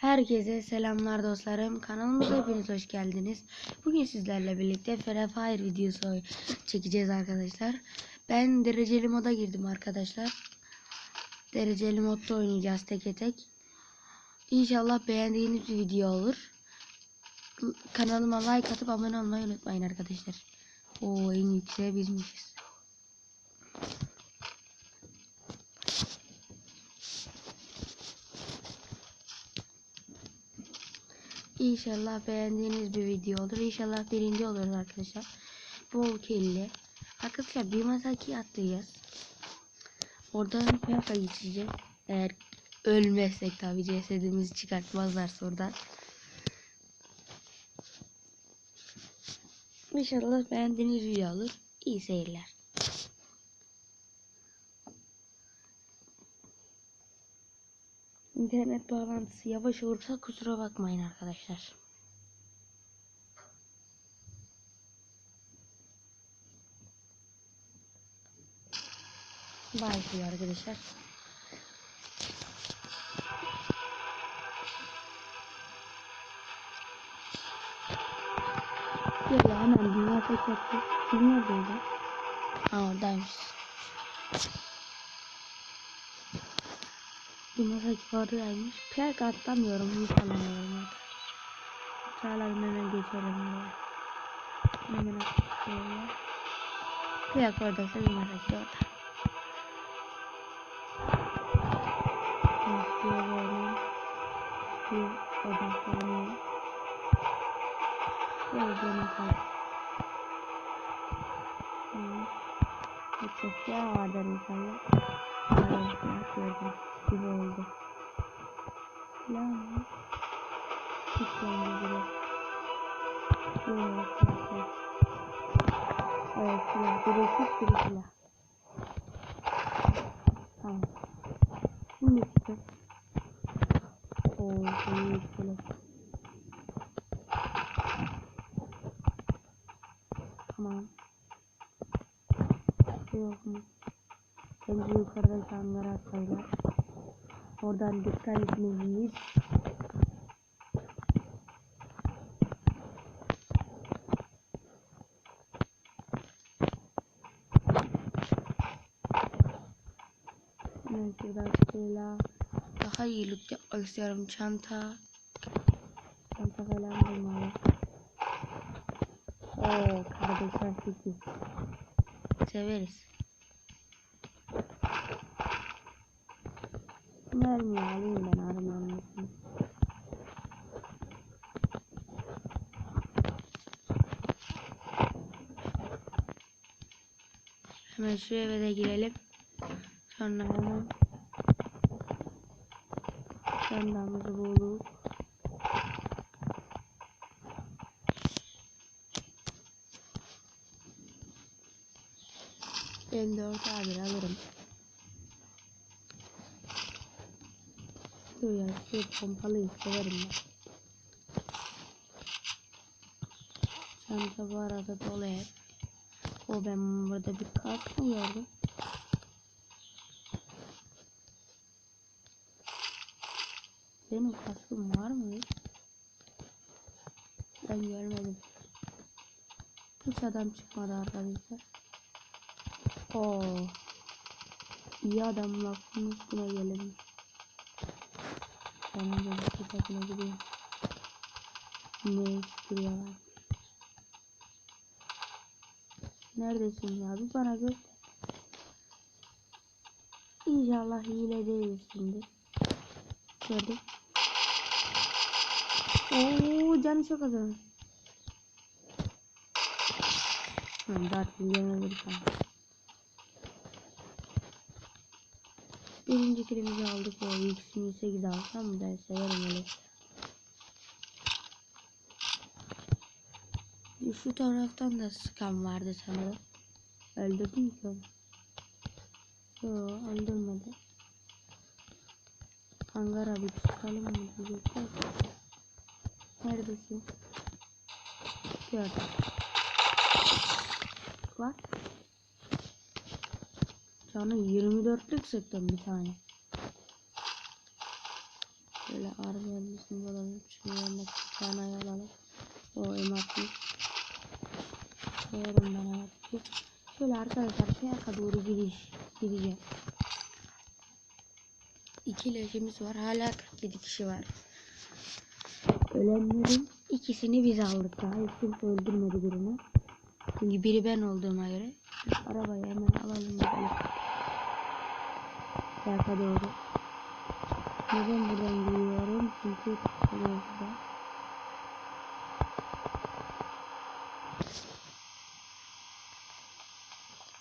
Herkese selamlar dostlarım. Kanalımıza hepiniz hoş geldiniz. Bugün sizlerle birlikte Free Fire videosu çekeceğiz arkadaşlar. Ben dereceli moda girdim arkadaşlar. Dereceli modda oynayacağız teke tek. İnşallah beğendiğiniz bir video olur. Kanalıma like atıp abone olmayı unutmayın arkadaşlar. O en yükseğe bizmişiz. İnşallah beğendiğiniz bir video olur. İnşallah birinci oluruz arkadaşlar. Bol kelli. Arkadaşlar bir masaki atlayacağız. Oradan PFA geçeceğiz. Eğer ölmezsek tabi cesedimizi çıkartmazlarsa oradan. İnşallah beğendiğiniz video olur. İyi seyirler. İnternet bağlantısı yavaş olursa kusura bakmayın arkadaşlar. Başlıyor arkadaşlar. Gel ya hemen dünya tek yaptı. Kim neredeydi? Ha oradaymış. Dünyadaki oradaymış. Plak atlamıyorum. Hiç alamıyorum. Çağlarım hemen geçelim. Buraya. Hemen atlıyorum. Plak oradaysa dünyadaki orada. İstiyorum. Bir odaklanıyorum. Gördüğünü kal. Çok şey vardı inşallah. Evet, gördüm. Gibi oldu. Silah mı? Hiç bile. Evet, silah. Biri silah, biri silah. Tamam. Şimdi çıkıyor. Oo, iyi yükselir. Tamam. Şey yok mu? Bence yukarıdaki hangara atlaylar. Oradan tanesini yiyip Ben şuradan şöyle daha iyi loot yapmak istiyorum. Çanta. Çanta falan bulmalı. Oo kardeşler 8. Severiz. Mermi alayım ben aramanmasını. Hemen şu eve de girelim. Sonra hemen çantamızı bulup Ben 4 A1 alırım. Dur ya şu pompalıyı severim ben. Çanta bu arada dolu hep. O ben burada bir kask mı gördüm? Benim kaskım var mı? Ben görmedim. Hiç adam çıkmadı arkadaşlar. Oo. İyi adam lafın üstüne gelelim. Ben de bu takına gidiyorum. Ne istiyorlar? Neredesin ya? Bir bana göster. İnşallah hile değilsindir. Gördüm. Oo canı çok az ama. Ben zaten yemeleri Birinci kilimizi aldık o ikisini 8 alsam mı ben severim öyle. Şu taraftan da sıkan vardı sanırım. Öldürdüm ki onu. Yo öldürmedi. Hangara bir çıkalım mı diyecekler. Neredesin? Gördüm. Bak. Canı 24'lük sıktım bir tane. Şöyle Kar mühendisini alalım. Şunu yanındaki bir tane alalım. O ematlı. Koyarım ben ematlı. Şöyle arkadaşlar Fiyaka doğru gidiş, gideceğim. İki leşimiz var. Hala 47 kişi var. Ölenlerin ikisini biz aldık daha. Hiç öldürmedi birini. Çünkü biri ben olduğuma göre. Arabayı hemen alalım gidelim. Fiyaka doğru. Neden buradan gidiyorum? Çünkü burası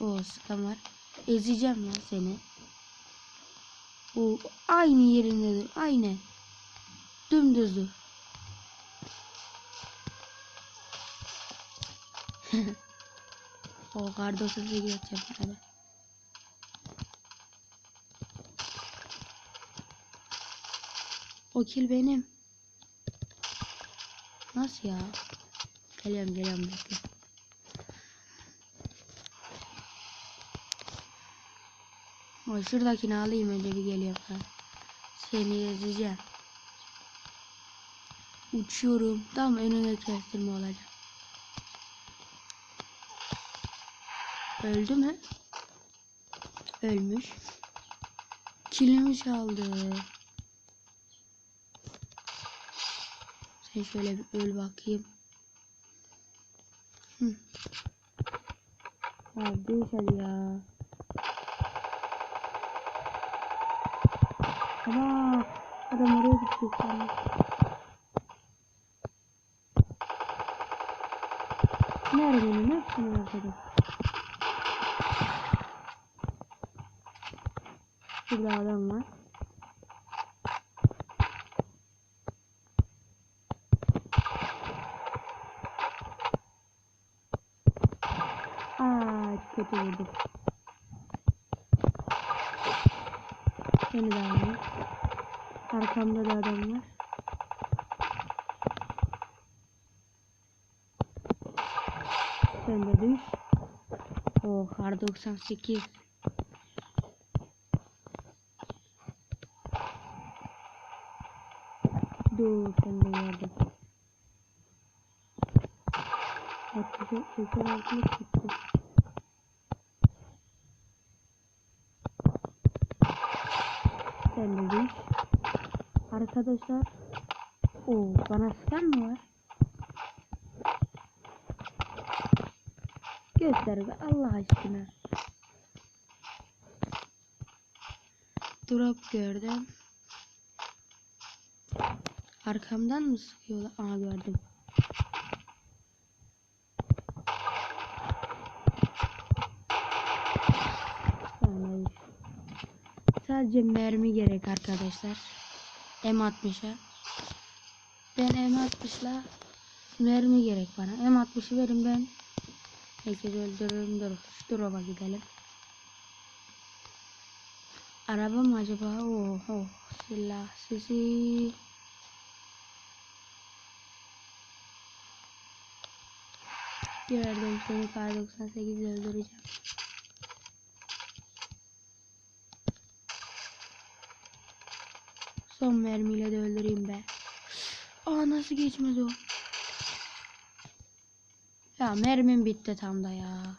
O sıkan. Ezeceğim lan seni. O aynı yerinde. Aynı. Dümdüz dur. o kardosunu geçeceğim arada. O kill benim. Nasıl ya? Geliyorum geliyorum bekle. O şuradakini alayım önce bir geliyorum ben. Seni ezeceğim. Uçuyorum. Tam önüne kestirme olacak. Öldü mü? Ölmüş. Kilimi çaldı. Sen şöyle bir öl bakayım. Hı. Ya değiş hadi ya. Ama adam oraya gidecek yani. Nerede benim? Ne yapsın arkada? Şurada adam var. Aa, kötü vurdum. Seni de alayım. Arkamda da adam var. Sen de düş. Oh, kar 98. Dur, sen de yardım. 86 çıktı. Sen de düş. Arkadaşlar. Oo, bana sıkan mı var? Göster be Allah aşkına. Drop gördüm. Arkamdan mı sıkıyorlar? Aa gördüm. Tamam, Sadece mermi gerek arkadaşlar. M60'a. Ben M60'la mermi gerek bana. M60'ı verin ben. Herkes öldürürüm. Dur. Şu drop'a gidelim. Araba mı acaba? Oh, oh. Silah sesi. Gördüm seni kar 98 öldüreceğim. Son mermiyle de öldüreyim be. Aa nasıl geçmez o? Ya mermim bitti tam da ya.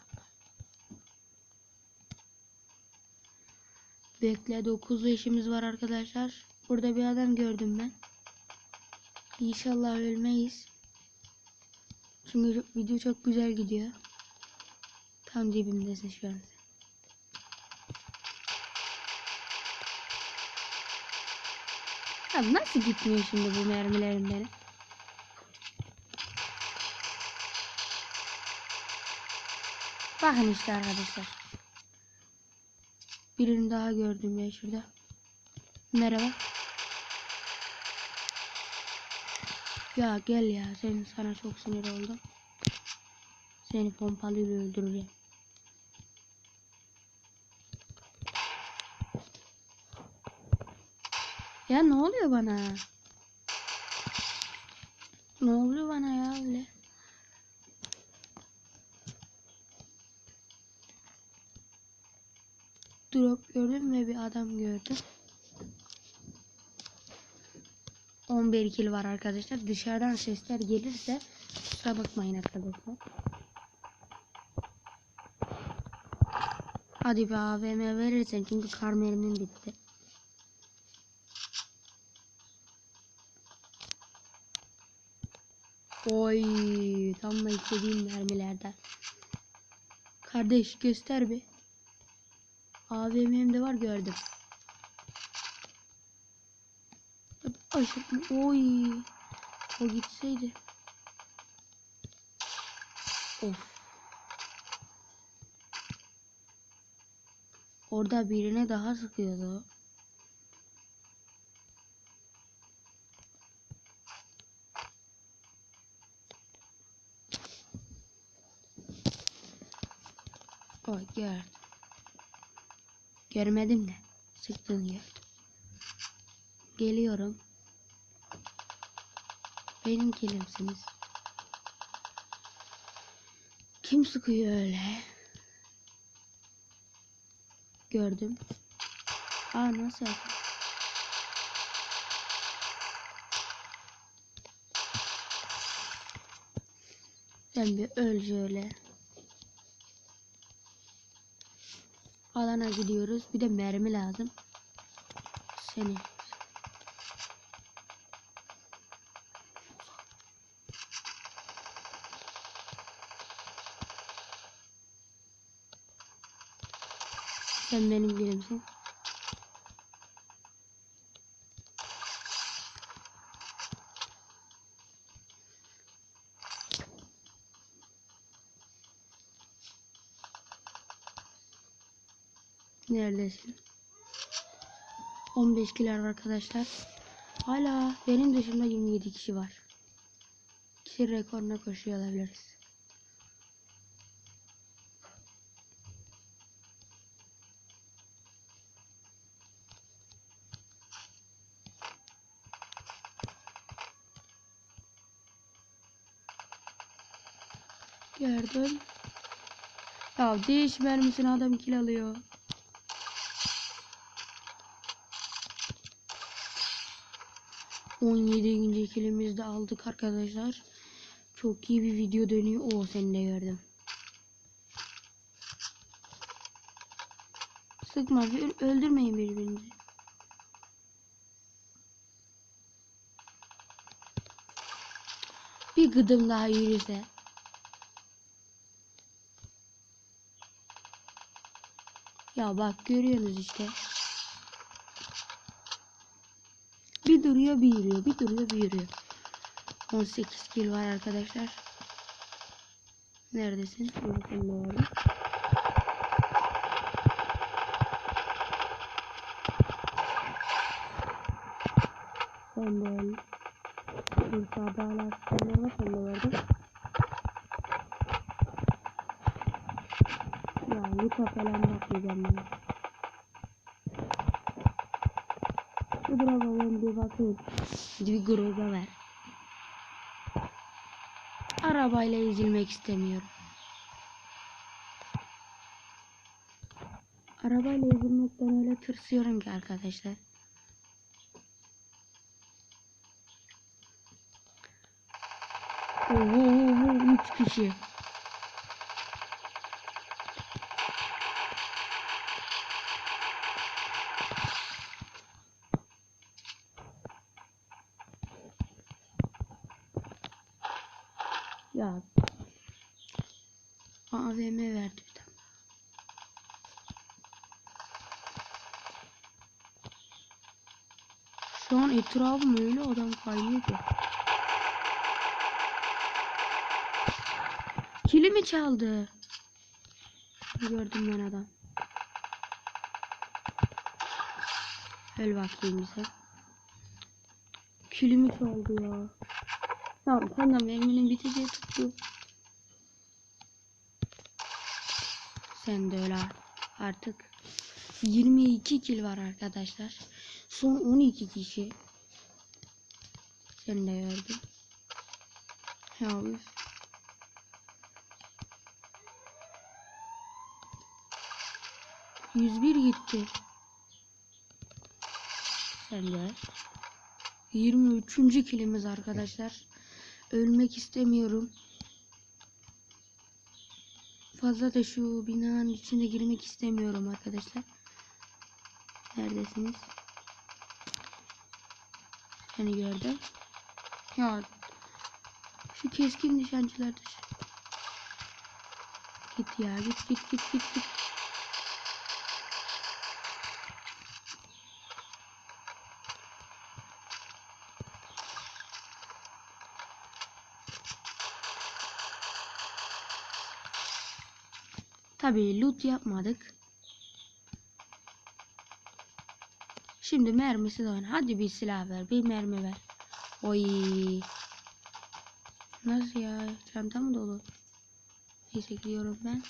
Bekle 9 işimiz var arkadaşlar. Burada bir adam gördüm ben. İnşallah ölmeyiz. Çünkü video çok güzel gidiyor. Tam cebimdesin şu an. Ya nasıl gitmiyor şimdi bu mermilerim benim? Bakın işte arkadaşlar. Birini daha gördüm ya şurada. Merhaba. Ya gel ya senin sana çok sinir oldum. Seni pompalıyla öldüreceğim. Ya ne oluyor bana? Ne oluyor bana ya öyle? Drop gördüm ve bir adam gördüm. 11 kill var arkadaşlar. Dışarıdan sesler gelirse kusura bakmayın arkadaşlar. Hadi be AVM verirsen çünkü kar bitti. Oy tam da istediğim mermilerden. Kardeş göster bir. AVM'm de var gördüm. Aşık Oy. O gitseydi. Of. Orada birine daha sıkıyordu. O gör. Görmedim de. Sıktığını gördüm. Geliyorum. Benim kilimsiniz. Kim sıkıyor öyle? Gördüm. Aa nasıl? Sen bir öl şöyle. Alana gidiyoruz. Bir de mermi lazım. Seni. Sen benim birimsin. Neredesin? 15 kilo var arkadaşlar. Hala benim dışımda 27 kişi var. Kişi rekoruna koşuyor olabiliriz. Gördüm. Ya değiş mermisini adam kill alıyor. On yedinci kilimizi de aldık arkadaşlar. Çok iyi bir video dönüyor. O seni de gördüm. Sıkma öldürmeyin birbirinizi. Bir gıdım daha yürüse. Ya bak görüyorsunuz işte. Bir duruyor bir yürüyor. Bir duruyor bir yürüyor. 18 kill var arkadaşlar. Neredesin? Neredesin doğru. Ben de öyle. Var. Ben de gördüm. Ya Luka falan bakmayacağım ben. Bu bravo ben bir bakayım. Bir gruba ver. Arabayla ezilmek istemiyorum. Arabayla ezilmekten öyle tırsıyorum ki arkadaşlar. Oho, oho, üç kişi. Ya. AVM verdi bir tane. Şu an etrafım öyle adam kaynıyor ki. Kilimi çaldı. Gördüm ben adam. Öl bakayım bize. Kilimi çaldı ya. Tamam tamam merminin biteceği tuttu. Sen de öyle artık. 22 kill var arkadaşlar. Son 12 kişi. Sen de gördün. Ya üf. Yüz bir gitti. Sen de. 23. kilimiz arkadaşlar. Ölmek istemiyorum. Fazla da şu binanın içine girmek istemiyorum arkadaşlar. Neredesiniz? Seni gördüm. Ya şu keskin nişancılar dışı. Git ya git git git git git. Tabii loot yapmadık. Şimdi mermisi de oyna. Hadi bir silah ver. Bir mermi ver. Oy. Nasıl ya? Çanta mı dolu? Neyse gidiyorum ben.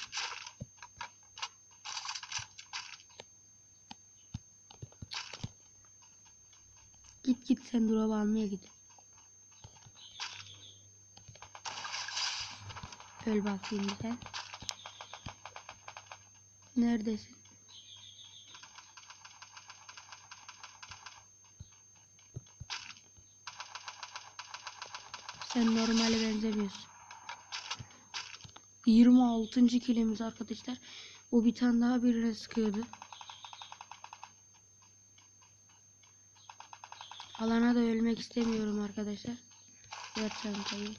Git git sen drop almaya git. Öl bakayım bir sen. Neredesin? Sen normale benzemiyorsun. 26. kilimiz arkadaşlar. O bir tane daha birine sıkıyordu. Alana da ölmek istemiyorum arkadaşlar. Ver çantayı.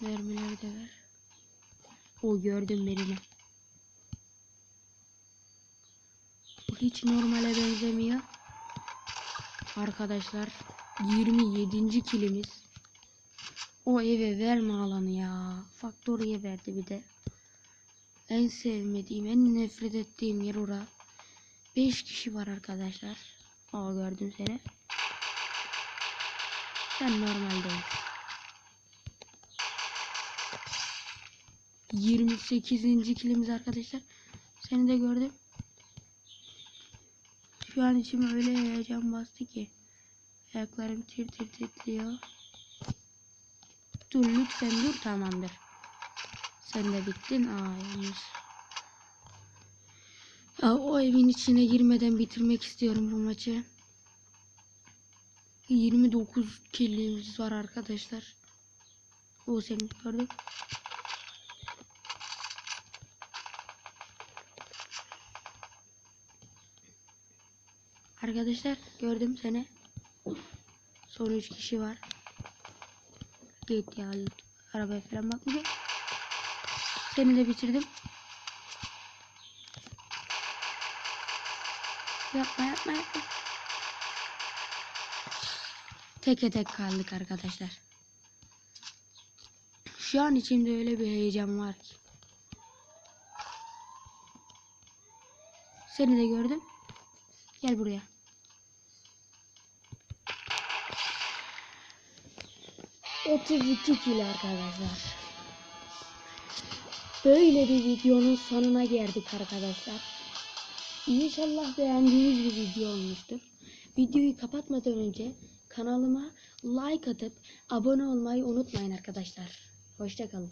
Mermileri de ver. O gördüm birini. Hiç normale benzemiyor. Arkadaşlar 27. kilimiz. O eve verme alanı ya. Factory'e verdi bir de. En sevmediğim, en nefret ettiğim yer ora. 5 kişi var arkadaşlar. Aa gördüm seni. Sen normaldeyiz. 28. kilimiz arkadaşlar. Seni de gördüm. Şu an içime öyle heyecan bastı ki. Ayaklarım tir tir titriyor. Dur lütfen dur tamamdır. Sen de bittin. Aa yanlış. Ya, o evin içine girmeden bitirmek istiyorum bu maçı. 29 killimiz var arkadaşlar. O seni gördüm. Arkadaşlar gördüm seni. Son 3 kişi var. Git ya arabaya falan bakmayacağım. Seni de bitirdim. Yapma yapma yapma. Teke tek kaldık arkadaşlar. Şu an içimde öyle bir heyecan var ki. Seni de gördüm. Gel buraya. Otuz iki kilo arkadaşlar. Böyle bir videonun sonuna geldik arkadaşlar. İnşallah beğendiğiniz bir video olmuştur. Videoyu kapatmadan önce kanalıma like atıp abone olmayı unutmayın arkadaşlar. Hoşçakalın.